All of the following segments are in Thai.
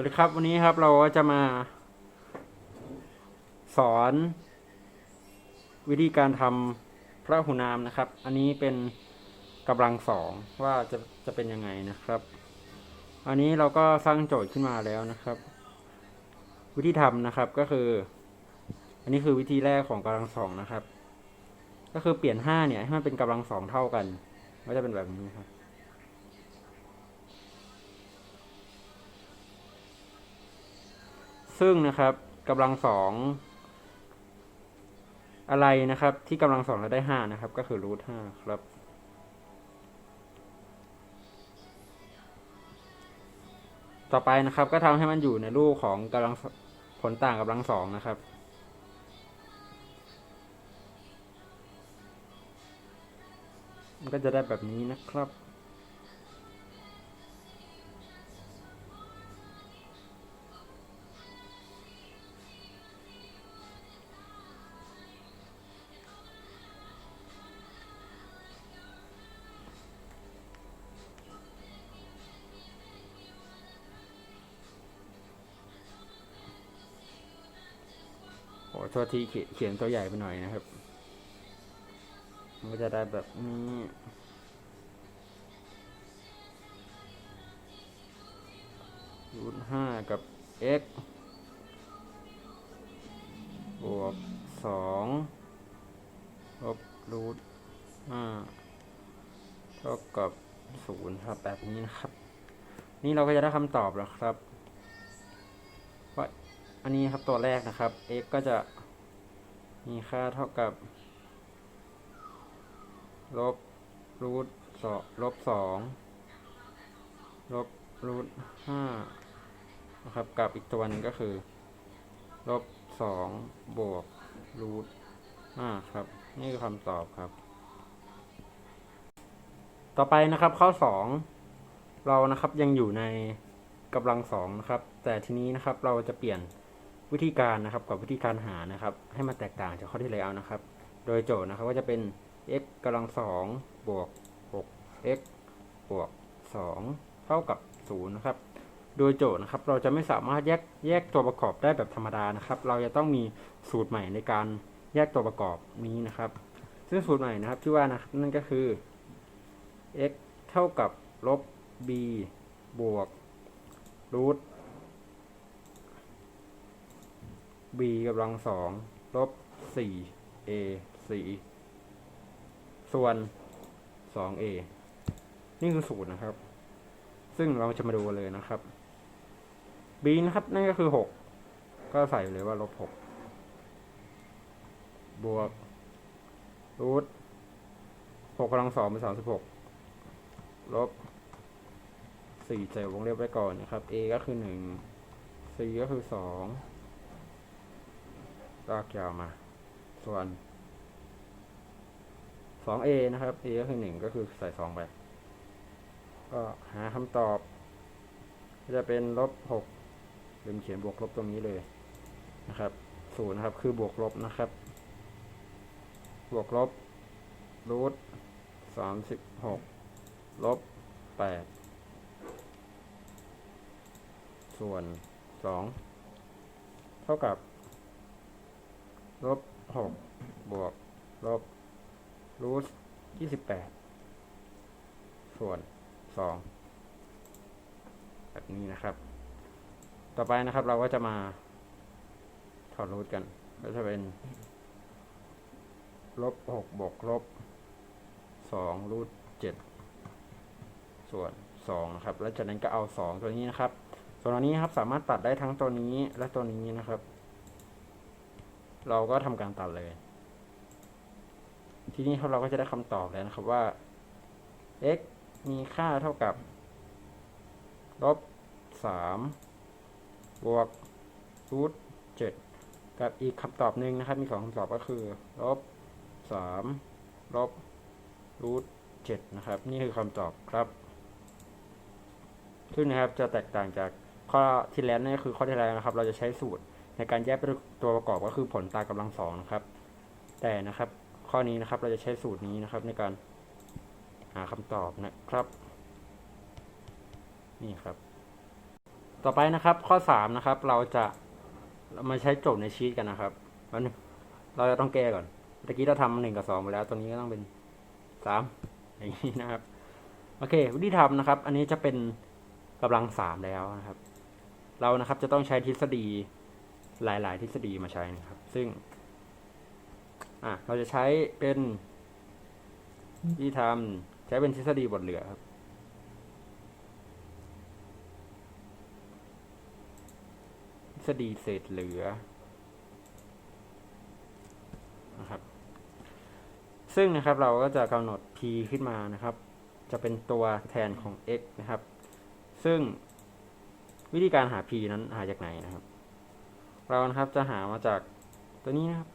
วัสดีครับวันนี้ครับเราก็จะมา สอน วิธีการทำพระหูนามนะครับ อันนี้เป็นกำลังสองว่าจะจะเป็นยังไงนะครับ อันนี้เราก็สร้างโจทย์ขึ้นมาแล้วนะครับ วิธีทำนะครับก็คือ อันนี้คือวิธีแรกของกำลังสองนะครับ ก็คือเปลี่ยนห้าเนี่ยให้มันเป็นกำลังสองเท่ากัน ก็จะเป็นแบบนี้ครับ ซึ่งนะครับกำลังสองอะไรนะครับ ที่กำลังสองเราได้ห้านะครับ ก็คือรูทห้าครับต่อไปนะครับก็ทำให้มันอยู่ในรูปของกำลังผลต่างกำลังสองนะครับ มันก็จะได้แบบนี้นะครับ โอ้โทษทีเขียนเขียนตัวใหญ่ไปหน่อยนะครับ มันก็จะได้แบบนี้รูทห้ากับ x บวกสองลบรูทห้าเท่ากับศูนย์ครับแบบนี้นะครับ นี่เราก็จะได้คำตอบแล้วครับว่าอันนี้ครับตัวแรกนะครับ x ก็จะ มีค่าเท่ากับ ลบรูทสองลบสองลบรูทห้านะครับกับอีกตัวหนึงก็คือ ลบสองบวกรูทห้าครับ นี่คือคำตอบครับ ต่อไปนะครับข้อสองเรานะครับยังอยู่ในกำลังสองนะครับ แต่ทีนี้นะครับเราจะเปลี่ยน วิธีการนะครับกับวิธีการหานะครับ ให้มันแตกต่างจากข้อที่แล้วนะครับ โดยโจทย์นะครับก็จะเป็น x กำลังสองบวก 6x บวก 2 เท่ากับ0นะครับ โดยโจทย์นะครับ เราจะไม่สามารถแยกแยกตัวประกอบได้แบบธรรมดานะครับ เราจะต้องมีสูตรใหม่ในการแยกตัวประกอบนี้นะครับ ซึ่งสูตรใหม่นะครับที่ว่านะครับนั่นก็คือ x เท่ากับลบ b บวกรูท b กำลังสองลบ 4a 4ส่วน 2a นี่คือสูตรนะครับ ซึ่งเราจะมาดูเลยนะครับ b นะครับ นั่นก็คือ 6 ก็ใส่เลยว่าลบ 6 บวกรูท6กำลังสองเป็น 36 ลบ 4 ใส่วงเล็บไว้ก่อนนะครับ a ก็คือ 1 c ก็คือ 2 ลากยาวมา ส่วน 2a นะครับ a ก็คือ 1 ก็คือใส่ 2 ไป ก็หาคำตอบ จะเป็นลบ6ลืมเขียนบวกลบตรงนี้เลยนะครับศูนย์นะครับ คือบวกลบนะครับ บวกลบรูทสามสิบหกลบแปดส่วนสองเท่ากับ ลบหกบวก ลบรูทยี่สิบแปดส่วนสองแบบนี้นะครับ ต่อไปนะครับเราก็จะมาถอดรูทกัน ก็จะเป็นลบหกบวกลบสองรูทเจ็ดส่วนสองนะครับ แล้วจากนั้นก็เอาสองตัวนี้นะครับ ส่วนตัวนี้ครับสามารถตัดได้ทั้งตัวนี้และตัวนี้นะครับ เราก็ทำการตัดเลย ทีนี้เราก็จะได้คำตอบแล้วนะครับว่า x มีค่าเท่ากับลบสามบวกรูทเจ็ดกับอีกคำตอบหนึ่งนะครับ มีสองคำตอบก็คือลบสามลบรูทเจ็ดนะครับ นี่คือคำตอบครับ ซึ่งนะครับจะแตกต่างจากข้อที่แล้วนั่นก็คือข้อที่แล้วนะครับ เราจะใช้สูตร ในการแยกเป็นตัวประกอบก็คือผลตากำลังสองนะครับ แต่นะครับข้อนี้นะครับเราจะใช้สูตรนี้นะครับในการหาคำตอบนะครับ นี่ครับ ต่อไปนะครับข้อสามนะครับเราจะเรามาใช้โจทย์ในชีตกันนะครับวันงเราจะต้องแก้ก่อนตะกี้เราทำหนึ่งกับสองไปแล้วตรงนี้ก็ต้องเป็นสามอย่างนี้นะครับโอเค วิธีทำนะครับ อันนี้จะเป็นกำลังสามแล้วนะครับ เรานะครับจะต้องใช้ทฤษฎี หลาย ๆ ทฤษฎีมาใช้นะครับ ซึ่งอะเราจะใช้เป็นวิธีทำใช้เป็นทฤษฎีบทเหลือครับ ทฤษฎีเศษเหลือนะครับ ซึ่งนะครับเราก็จะกำหนด p ขึ้นมานะครับ จะเป็นตัวแทนของ x นะครับ ซึ่งวิธีการหา p นั้นหาจากไหนนะครับ เรานะครับจะหามาจากตัวนี้นะครับ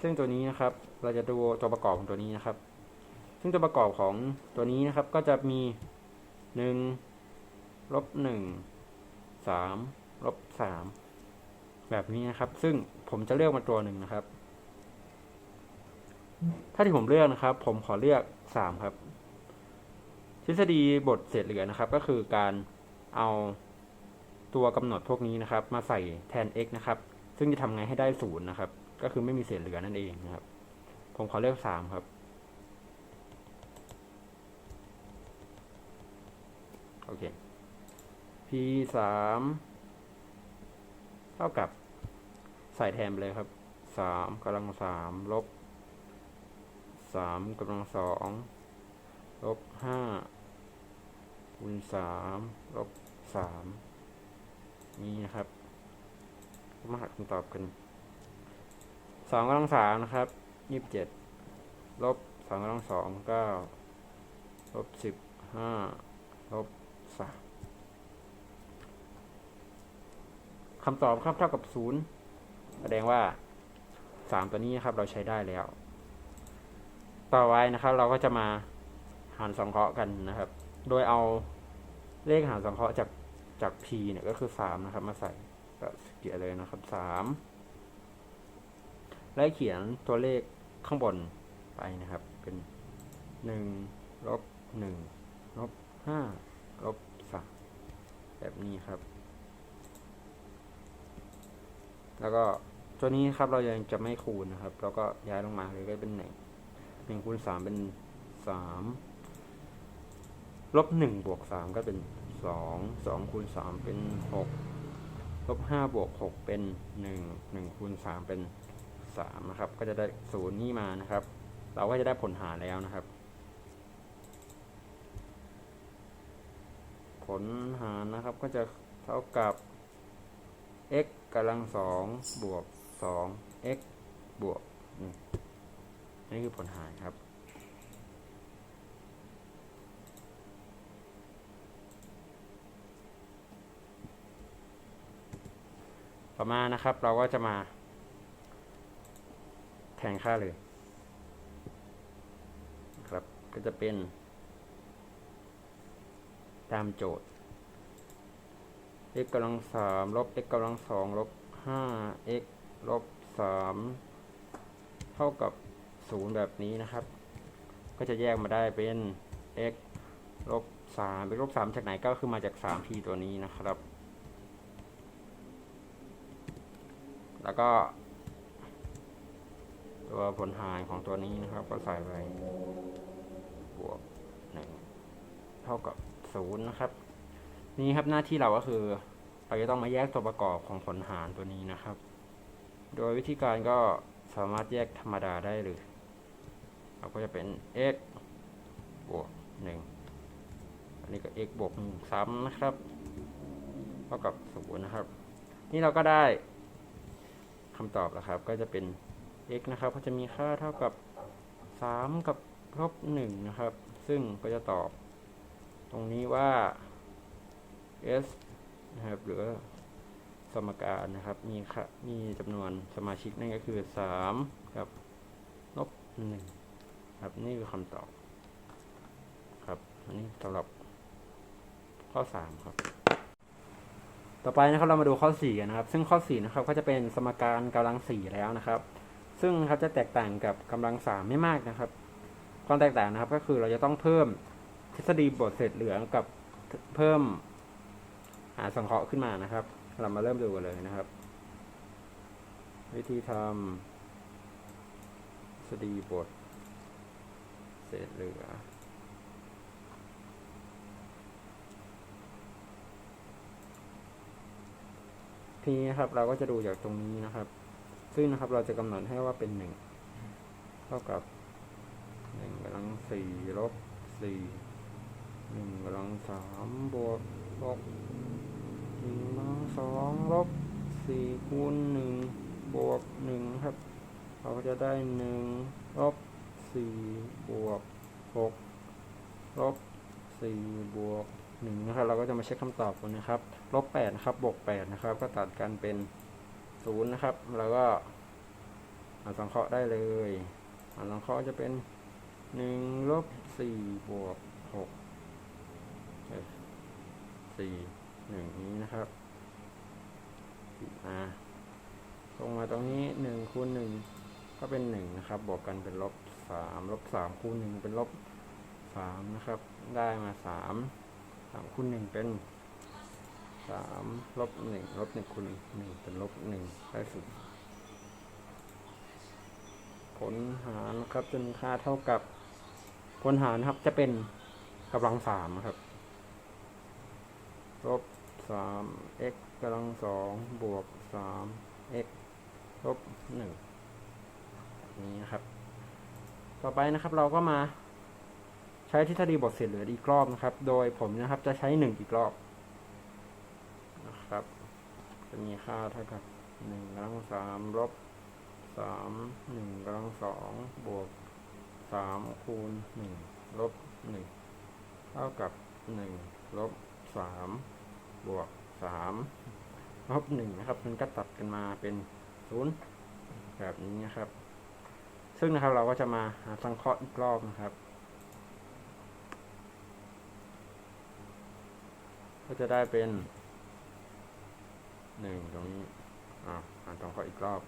ซึ่งตัวนี้นะครับ เราจะดูตัวประกอบของตัวนี้นะครับ ซึ่งตัวประกอบของตัวนี้นะครับ ก็จะมีหนึ่งลบหนึ่งสามลบสามแบบนี้นะครับ ซึ่งผมจะเลือกมาตัวหนึ่งนะครับ ถ้าที่ผมเลือกนะครับ ผมขอเลือกสามครับ ทฤษฎีบทเศษเหลือนะครับ ก็คือการเอา ตัวกำหนดพวกนี้นะครับ มาใส่แทน x นะครับ ซึ่งจะทำไงให้ได้ศูนย์นะครับ ก็คือไม่มีเศษเหลือนั่นเองนะครับ ผมขอเลือกสามครับ โอเค p สามเท่ากับใส่แทนไปเลยครับสามกำลังสามลบสามกำลังสองลบห้าคูณสามลบสาม นี่นะครับมาหาคำตอบกันสองกำลังสามนะครับยี่สิบเจ็ดลบสองกำลังสองเก้าลบสิบห้าลบสามคำตอบครับเท่ากับศูนย์แสดงว่าสามตัวนี้นครับเราใช้ได้แล้ว ต่อไปนะครับ เราก็จะมาหารสังเคราะห์กันนะครับ โดยเอาเลขหารสังเคราะห์จาก จาก p เนี่ยก็คือสามนะครับ มาใส่ก็เขียนเลยนะครับสามและเขียนตัวเลขข้างบนไปนะครับ เป็นหนึ่งลบหนึ่งลบห้าลบสามแบบนี้ครับ แล้วก็ตัวนี้ครับเรายังจะไม่คูณนะครับ เราก็ย้ายลงมาเลยก็เป็นหนึ่งหนึ่งคูณสามเป็นสามลบหนึ่งบวกสามก็เป็น สองสองคูณสามเป็นหกลบห้าบวกหกเป็นหนึ่งหนึ่งคูณสามเป็นสามนะครับ ก็จะได้ศูนย์นี่มานะครับ เราก็จะได้ผลหารแล้วนะครับ ผลหารนะครับก็จะเท่ากับ x กำลังสองบวกสอง x บวกนึ่งนี่คือผลหารครับ อมานะครับ เราก็จะมาแทนค่าเลย ครับ ก็จะเป็น ตามโจทย์ x กำลังสามลบ x กำลังสองลบห้า x ลบสามเท่ากับศูนย์แบบนี้นะครับ ก็จะแยกมาได้เป็น x ลบสามเป็นลบสามจากไหนก็คือมาจากสาม p ตัวนี้นะครับ แล้วก็ตัวผลหารของตัวนี้นะครับ ก็ใส่ไปบวกหนึ่งเท่ากับศูนย์นะครับ นี่ครับหน้าที่เราก็คือเราจะต้องมาแยกตัวประกอบของผลหารตัวนี้นะครับ โดยวิธีการก็สามารถแยกธรรมดาได้เลย เราก็จะเป็น x บวกหนึ่งอันนี้ก็ x บวกหนึ่งซ้ำนะครับ เท่ากับศูนย์นะครับ นี่เราก็ได้ คำตอบแล้วครับ ก็จะเป็น x นะครับ ก็จะมีค่าเท่ากับสามกับลบหนึ่งนะครับ ซึ่งก็จะตอบ ตรงนี้ว่า s นะครับหรือสมการนะครับ มีค่ะมีจำนวนสมาชิกนั่นก็คือสามกับลบหนึ่งครับ นี่คือคำตอบ ครับ อันนี้สำหรับข้อสามครับ ต่อไปนะครับเรามาดูข้อสี่กันนะครับ ซึ่งข้อสี่นะครับก็จะเป็นสมการกำลังสี่แล้วนะครับ ซึ่งครับจะแตกต่างกับกำลังสามไม่มากนะครับ ความแตกต่างนะครับก็คือเราจะต้องเพิ่มทฤษฎีบทเศษเหลือกับเพิ่มหาสังเคราะห์ขึ้นมานะครับ เรามาเริ่มดูกันเลยนะครับ วิธีทำสดีบทเศษเหลือ ทีนี้นะครับ เราก็จะดูจากตรงนี้นะครับ ซึ่งนะครับเราจะกำหนดให้ว่าเป็นหนึ่งเท่ากับหนึ่งกำลังสี่ลบสี่หนึ่งกำลังสามบวกลบหนึ่งกำลังสองลบสี่คูณหนึ่งบวกหนึ่งครับ เราก็จะได้หนึ่งลบสี่บวกหกลบสี่บวก หนึ่งนะครับเราก็จะมาเช็คคำตอบกันนะครับลบแปดนะครับบวกแปดนะครับ ก็ตัดกันเป็นศูนย์นะครับ แล้วก็หาสังเคราะห์ได้เลยหาสังเคราะห์จะเป็นหนึ่งลบสี่บวกหกสี่หนึ่งนี้นะครับอ่าลงมาตรงนี้หนึ่งคูณหนึ่งก็เป็นหนึ่งนะครับ บวกกันเป็นลบสามลบสามคูณหนึ่งเป็นลบสามนะครับ ได้มาสาม สามคูณหนึ่งเป็นสามลบหนึ่งลบหนึ่งคูณหนึ่งเป็นลบหนึ่งได้สุดผลหารนะครับจะมีค่าเท่ากับผลหารนะครับจะเป็นกำลังสามครับลบสาม x กกำลังสองบวกสาม x ลบหนึ่งนี้ครับ ต่อไปนะครับเราก็มา ช้ทฤษฎีบทเศษเหลืออีกรอบนะครับ โดยผมนะครับจะใช้หนึ่งอีกรอบนะครับ จะมีค่าเท่ากับหนึ่งกำลังสามลบสามหนึ่งกำลังสองบวกสามคูณหนึ่งลบหนึ่งเท่ากับหนึ่งลบสามบวกสามลบหนึ่งนะครับ มันก็ตัดกันมาเป็นศูนย์แบบนี้นะครับ ซึ่งนะครับเราก็จะมาหาสังเคราะห์อีกรอบนะครับ ก็จะได้เป็นหนึ่งตรงนี้ อ่าอ่านตรงข้ออีกรอบ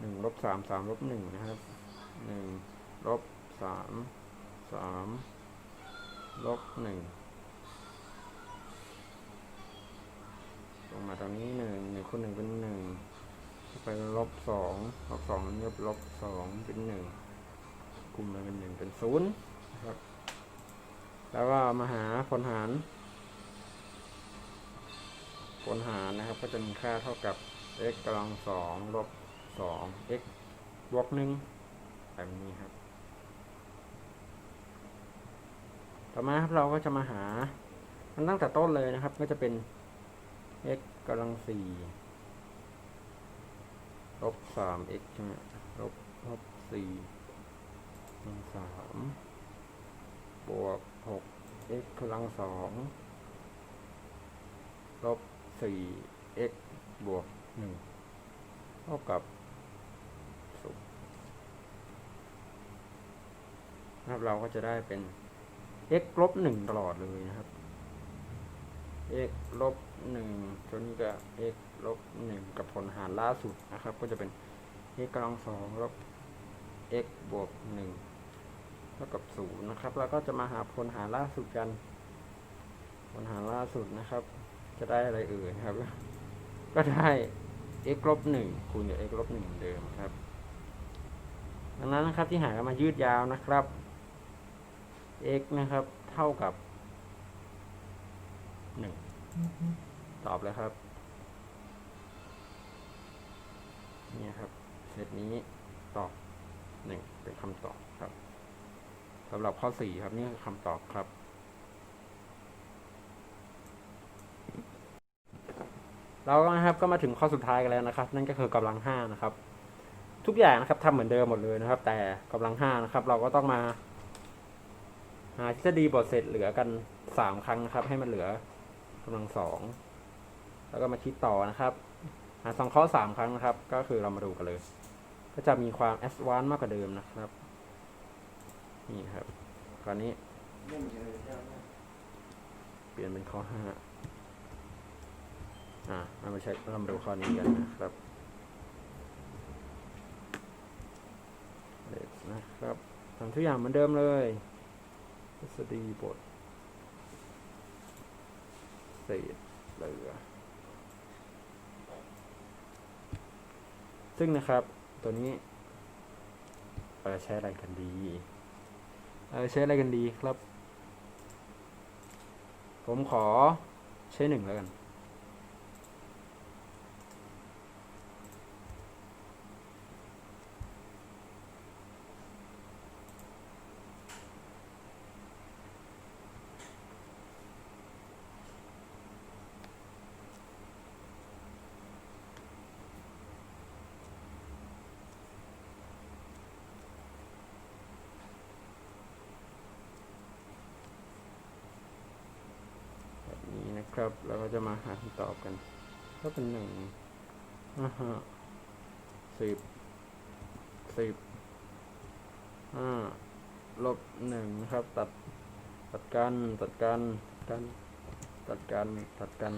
หนึ่งลบสามสามลบหนึ่งนะครับหนึ่งลบสามสามลบหนึ่งลงมาตรงนี้หนึ่งหนึ่งคูณหนึ่งเป็นหนึ่งไปลบสองลบสองนี่ลบสองเป็นหนึ่งกลุ่มมันเป็นหนึ่งเป็นศูนย์นะครับ แล้วก็มาหาผลหาร ผลหารนะครับ ก็จะมีค่าเท่ากับ x กำลังสองลบสอง x บวกหนึ่งแบบนี้ครับ ต่อมาครับเราก็จะมาหา มันตั้งแต่ต้นเลยนะครับ ก็จะเป็น x กำลังสี่ลบสาม x ใช่ไหมลบลบสี่ลังสามบวก หก x กำลังสองลบ4 x บวก1เท่ากับศูนย์นะครับเราก็จะได้เป็น x ลบ1ตลอดเลยนะครับ x ลบ1จนกับ x ลบ1กับผลหารล่าสุดนะครับ ก็จะเป็น x กำลังสองลบ x บวก1เท่ากับ0นะครับ แล้วก็จะมาหาผลหารล่าสุดกัน ผลหารล่าสุดนะครับ จะได้อะไรเอ่ยครับ ก็ได้ x ลบหนึ่งคูณกับ x ลบหนึ่งเหมือนเดิมครับ ดังนั้นนะครับที่หากันมายืดยาวนะครับ x นะครับ เท่ากับหนึ่งตอบเลยครับ นี่ครับเซตนี้ตอบหนึ่งเป็นคำตอบครับ สำหรับข้อสี่ครับนี่คือคำตอบครับ เราก็นะครับก็มาถึงข้อสุดท้ายกันแล้วนะครับ นั่นก็คือกำลังห้านะครับ ทุกอย่างนะครับทำเหมือนเดิมหมดเลยนะครับ แต่กำลังห้านะครับ เราก็ต้องมา หาทฤษฎีบทเสร็จเหลือกันสามครั้งนะครับ ให้มันเหลือกำลังสองแล้วก็มาคิดต่อนะครับหาสองข้อสามครั้งนะครับ ก็คือเรามาดูกันเลย ก็จะมีความแอดวานซ์มากกว่าเดิมนะครับ นี่ครับคราวนี้ เปลี่ยนเป็นข้อห้าอ่าเรามาใช้เรามาดูข้อนี้กันนะครับเด็กนะครับทำทุกอย่างเหมือนเดิมเลยทฤษฎีบทเศษเหลือ ซึ่งนะครับ ตัวนี้เราจะใช้อะไรกันดี เราจะใช้อะไรกันดีครับ ผมขอใช้หนึ่งแล้วกัน แบบนี้นะครับเราก็ จะมาหาคำตอบกัน ก็เป็นหนึ่งอ่าฮะสิบสิบห้าลบหนึ่งนะครับ ตัดตัดกันตัดกันกันตัดกันตัดกัน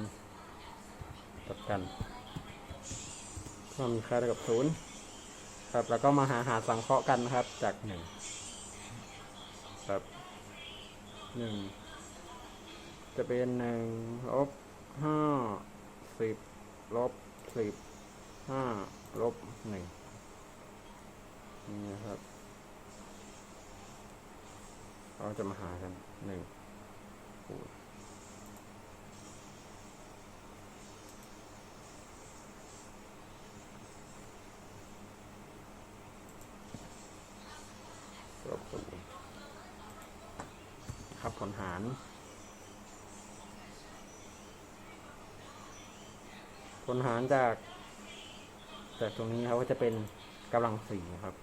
ตัดกันก็มีค่าเท่ากับศูนย์ครับ แล้วก็มาหาหาสังเคราะห์กันนะครับ จากหนึ่งครับหนึ่งจะเป็นหนึ่งลบ ห้าสิบลบสิบห้าลบหนึ่งนี่นะครับ เราจะมาหากันหนึ่งคูณลบศูนย์ครับผลหาร ผ ลหารจาก จากตรงนี้ครับก็จะเป็นกำลังสี่ครับ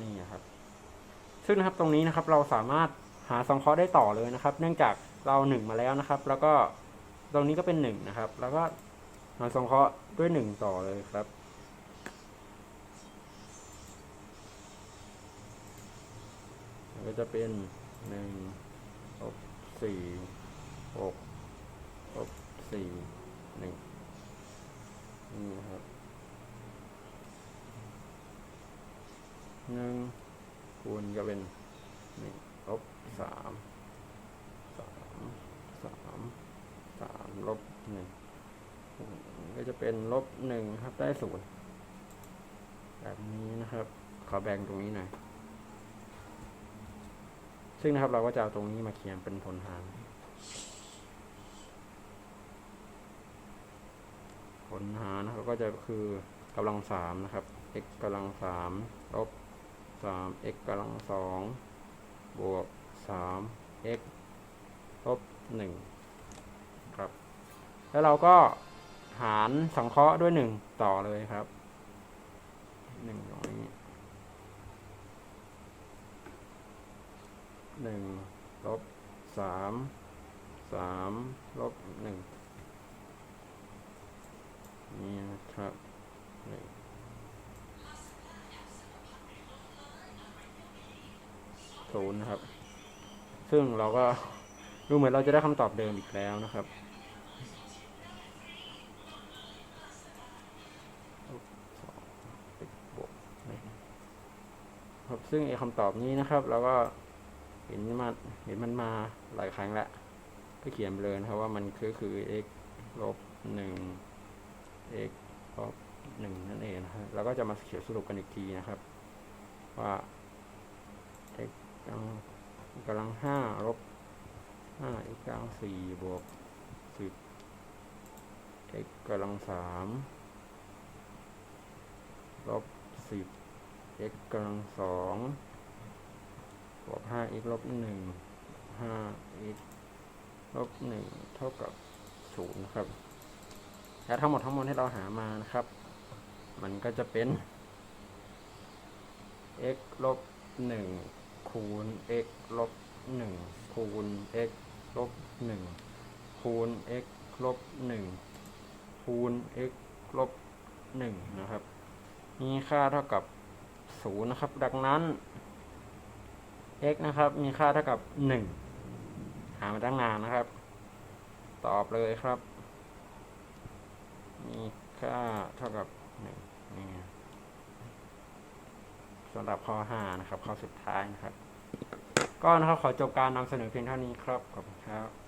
นี่นครับ ซึ่งนะครับตรงนี้นะครับเราสามารถหาสังเคราะห์ได้ต่อเลยนะครับ เนื่องจากเราหนึ่งมาแล้วนะครับ แล้วก็ตรงนี้ก็เป็นหนึ่งนะครับ แล้วก็หาสังเคราะห์ด้วยหนึ่งต่อเลยครับ มันก็ จะเป็นหนึ่งลบสี่หกลบสี่หนึ่งนี่นะครับหนึ่งคูณก็เป็นหนึ่งลบสามสามสามสามลบหนึ่งก็จะเป็นลบหนึ่งครับได้ศูนย์แบบนี้นะครับ ขอแบ่งตรงนี้หน่อย ซึ่งนะครับเราก็จะเอาตรงนี้มาเขียนเป็นผลหารผลหารนะครับก็จะคือกำลังสามนะครับ x กำลังสามลบสาม x กำลังสองบวกสาม x ลบหนึ่งครับ แล้วเราก็หารสังเคราะห์ด้วยหนึ่งต่อเลยครับหนึ่งตรงนี้ หนึ่งลบสามสามลบหนึ่งนี่นะครับหนึ่งศูนย์นะครับ ซึ่งเราก็ดูเหมือนเราจะได้คำตอบเดิมอีกแล้วนะครับครับซึ่งไอ้คำตอบนี้นะครับ เราก็ เห็นมันเห็นมันมาหลายครั้งแล้วก็เขียนไปเลยนะครับว่ามันคือคือ x ลบหนึ่ง x ลบหนึ่งนั่นเองนะครับแล้วก็จะมาเขียนสรุปกันอีกทีนะครับ ว่า x กำลังกำลังห้าลบห้า x กำลังสี่บวกสิบ x กำลังสามลบสิบ x กำลังสอง วก 5x ลบ1 5x ลบ1เท่ากับ0นะครับ และทั้งหมดทั้งมวลที่เราหามานะครับ มันก็จะเป็น x ลบ1คูณ x ลบ1คูณ x ลบ1คูณ x ลบ1คูณ x ลบ1นะครับ มีค่าเท่ากับ0นะครับ ดังนั้น x นะครับ มีค่าเท่ากับหนึ่งหามาตั้งนานนะครับ ตอบเลยครับ มีค่าเท่ากับหนึ่งนี่สำหรับข้อหานะครับ ข้อสุดท้ายนะครับ ก็นะครับขอจบการนำเสนอเพียงเท่านี้ครับ ขอบคุณครับ